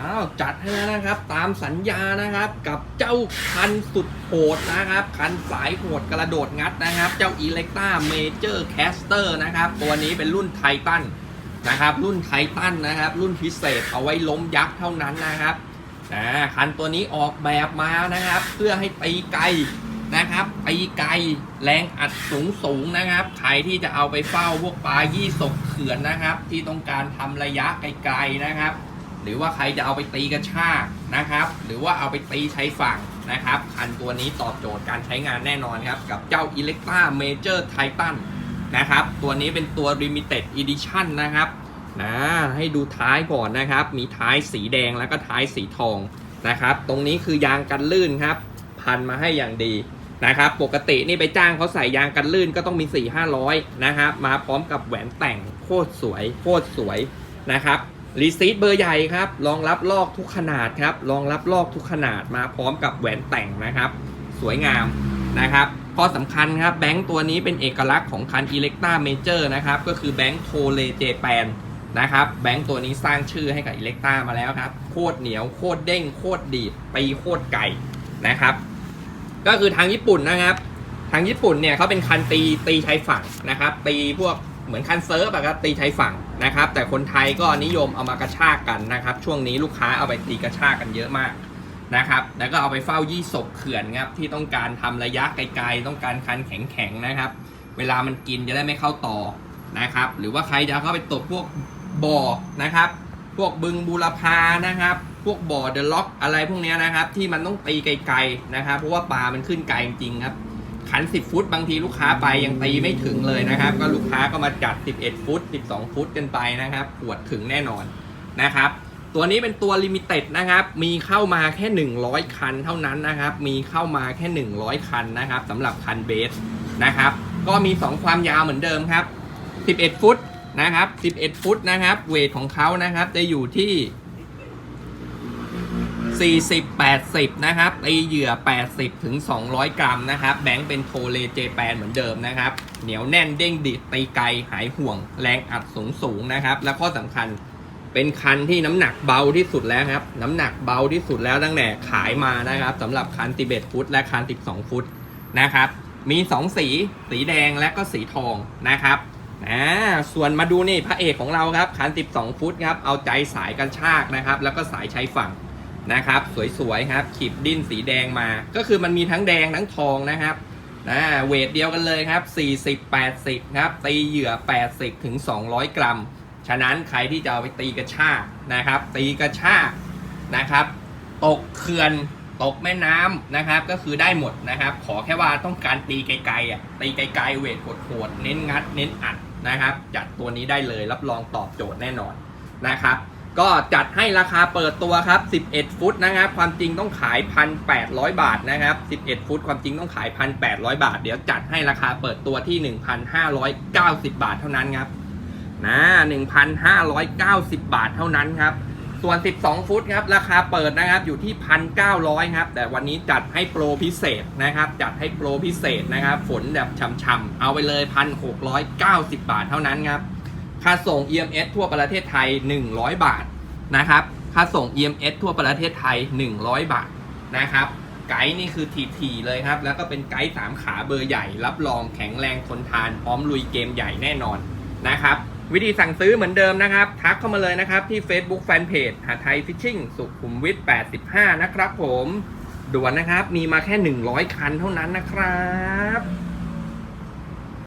อ้าวจัดให้แล้วนะครับ ตามสัญญานะครับกับเจ้าคันสุดโหดนะครับ คันสายโหดกระโดดงัดนะครับ เจ้า e l e c t r a Major Caster นะครับ ตัวนี้เป็นรุ่นไททันนะครับ รุ่นไททันนะครับ รุ่นพิเศษเอาไว้ล้มยักษ์เท่านั้นนะครับอ่าคันตัวนี้ออกแบบมานะครับ เพื่อให้ตีไกลนะครับตีไกลแรงอัดสูงสูงนะครับใครที่จะเอาไปเฝ้าพวกปลายี่สกเขื่อนนะครับ ที่ต้องการทำระยะไกลๆนะครับ หรือว่าใครจะเอาไปตีกระชากนะครับ หรือว่าเอาไปตีใช้ฝั่งนะครับ คันตัวนี้ตอบโจทย์การใช้งานแน่นอนครับ กับเจ้า e l e c t r a Major Titan นะครับ ตัวนี้เป็นตัว Limited Edition นะครับนะให้ดูท้ายก่อนนะครับ มีท้ายสีแดงแล้วก็ท้ายสีทองนะครับ ตรงนี้คือยางกันลื่นครับ พันมาให้อย่างดีนะครับ ปกตินี่ไปจ้างเขาใส่ยางกันลื่นก็ต้องมี 4 5 0 0นะครับ มาพร้อมกับแหวนแต่งโคตรสวยโคตรสวยนะครับ รีซีทเบอร์ใหญ่ครับรองรับลอกทุกขนาดครับรองรับลอกทุกขนาดมาพร้อมกับแหวนแต่งนะครับ สวยงามนะครับข้อสำคัญครับแบงค์ตัวนี้เป็นเอกลักษณ์ของคัน e l e c t r a Major นะครับ ก็คือแบงค์โทเลเจแปนนะครับแบงค์ตัวนี้สร้างชื่อให้กับ e l e c t r a มาแล้วครับ โคตรเหนียวโคตรเด้งโคตรดีดปีโคตรไก่นะครับ ก็คือทางญี่ปุ่นนะครับ ทางญี่ปุ่นเนี่ยเขาเป็นคันตีตีชายฝั่งนะครับ ตีพวก เหมือนคันเซิร์ฟอะครับตีชายฝั่งนะครับ แต่คนไทยก็นิยมเอามากระชากกันนะครับ ช่วงนี้ลูกค้าเอาไปตีกระชากกันเยอะมากนะครับ แล้วก็เอาไปเฝ้ายี่สกเขื่อนครับที่ต้องการทำระยะไกลๆ ต้องการคันแข็งๆนะครับ เวลามันกินจะได้ไม่เข้าต่อนะครับ หรือว่าใครจะเข้าไปตกพวกบ่อนะครับ พวกบึงบูรพานะครับ พวกบ่อเดอะล็อกอะไรพวกนี้นะครับ ที่มันต้องตีไกลๆนะครับ เพราะว่าปลามันขึ้นไกลจริงๆครับ ขัน 10 ฟุต บางทีลูกค้าไปยังตีไม่ถึงเลยนะครับ ก็ลูกค้าก็มาจัด 11 ฟุต 12 ฟุตกันไปนะครับปวดถึงแน่นอนนะครับ ตัวนี้เป็นตัวลิมิเต็ดนะครับ มีเข้ามาแค่ 100 คันเท่านั้นนะครับ มีเข้ามาแค่ 100 คันนะครับสำหรับคันเบสนะครับ ก็มี 2 ความยาวเหมือนเดิมครับ 11 ฟุตนะครับ 11 ฟุตนะครับ เวทของเขานะครับ จะอยู่ที่ 40 80 นะครับตีเหยื่อ 80 ถึง 200 กรัมนะครับ แบงค์เป็นโทเลเจแปนเหมือนเดิมนะครับ เหนียวแน่นเด้งดิดตีไกลหายห่วง แรงอัดสูงสูงนะครับ และข้อสำคัญเป็นคันที่น้ำหนักเบาที่สุดแล้วครับ น้ำหนักเบาที่สุดแล้วตั้งแต่ขายมานะครับสำหรับคัน 11 ฟุต และคัน 12 ฟุตนะครับ มี 2 สี สีแดงและก็สีทองนะครับอ่าส่วนมาดูนี่พระเอกของเราครับคัน 12 ฟุตครับ เอาใจสายกันชากนะครับ แล้วก็สายใช้ฝั่ง นะครับสวยๆครับขีบดิ้นสีแดงมา ก็คือมันมีทั้งแดงทั้งทองนะครับนะเวทเดียวกันเลยครับ 40 80ครับตีเหยื่อ 80ถึง200 กรัม ฉะนั้นใครที่จะเอาไปตีกระชากนะครับ ตีกระชากนะครับ ตกเขื่อนตกแม่น้ำนะครับ ก็คือได้หมดนะครับ ขอแค่ว่าต้องการตีไกลๆอะตีไกลๆเวทโหดๆเน้นงัด เน้นอัดนะครับ จัดตัวนี้ได้เลยรับรองตอบโจทย์แน่นอนนะครับ ก็จัดให้ราคาเปิดตัวครับ 11 ฟุตนะครับ ความจริงต้องขาย 1,800 บาทนะครับ 11 ฟุต ความจริงต้องขาย 1,800 บาท เดี๋ยวจัดให้ราคาเปิดตัวที่ 1,590 บาทเท่านั้นครับ นะ 1,590 บาทเท่านั้นครับ ส่วน 12 ฟุตครับ ราคาเปิดนะครับ อยู่ที่ 1,900 ครับ แต่วันนี้จัดให้โปรพิเศษนะครับ จัดให้โปรพิเศษนะครับ ฝนแบบช่ำๆ เอาไปเลย 1,690 บาทเท่านั้นครับ ค่าส่ง EMS ทั่วประเทศไทย 100 บาท นะครับ ค่าส่ง EMS ทั่วประเทศไทย 100 บาทนะครับ ไกด์นี่คือทีๆเลยครับ แล้วก็เป็นไกด์สามขาเบอร์ใหญ่ รับรองแข็งแรงทนทาน พร้อมลุยเกมใหญ่แน่นอนนะครับ วิธีสั่งซื้อเหมือนเดิมนะครับ ทักเข้ามาเลยนะครับ ที่ Facebook Fanpage หาไทยฟิชชิ่งสุขุมวิท85 นะครับผมด่วนนะครับ มีมาแค่ 100 คันเท่านั้นนะครับ